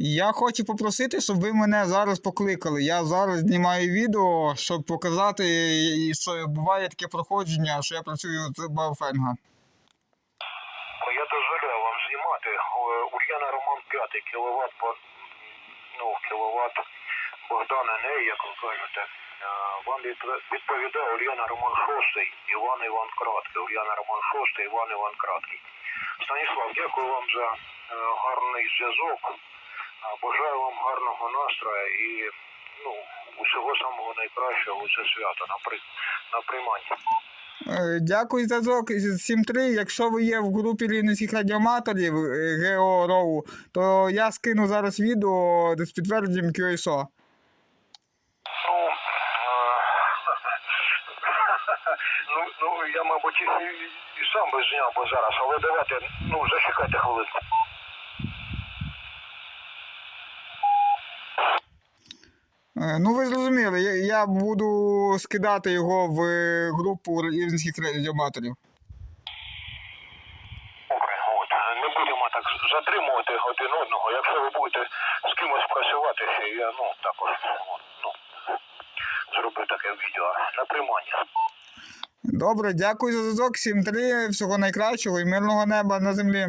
Я хочу попросити, щоб ви мене зараз покликали. Я зараз знімаю відео, щоб показати, що буває таке проходження, що я працюю з Бауфенга. Я дозволяю вам знімати. Е, Ульяна Роман 5 кіловат, ну, кіловат Богдана Ней, як ви кажете. Вам відповідає Ульяна Роман 6, Іван Іван Краткий. Ульяна Роман 6, Іван Іван Краткий. Станіслав, дякую вам за е, гарний зв'язок. Бажаю вам гарного настрою і ну, усього самого найкращого у це свято на, при, на прийманні. Е, Дякую за зв'язок 7.3. Якщо ви є в групі рівненських радіоматорів е, ГЕО РОУ, то я скину зараз відео з підтвердженням QSO. Ну, е, ну, ну, я, мабуть, і, і сам би зняв би зараз, але давайте, ну, зачекайте хвилинку. Е, Ну, ви зрозуміли, я, я буду скидати його в е, групу рівненських радіоматорів. От. Не будемо так затримувати один одного. Якщо ви будете з кимось працювати, я, ну, також, ну, зроблю таке відео на прийманні. Добре, дякую за зв'язок. 7.3. Всього найкращого і мирного неба на землі.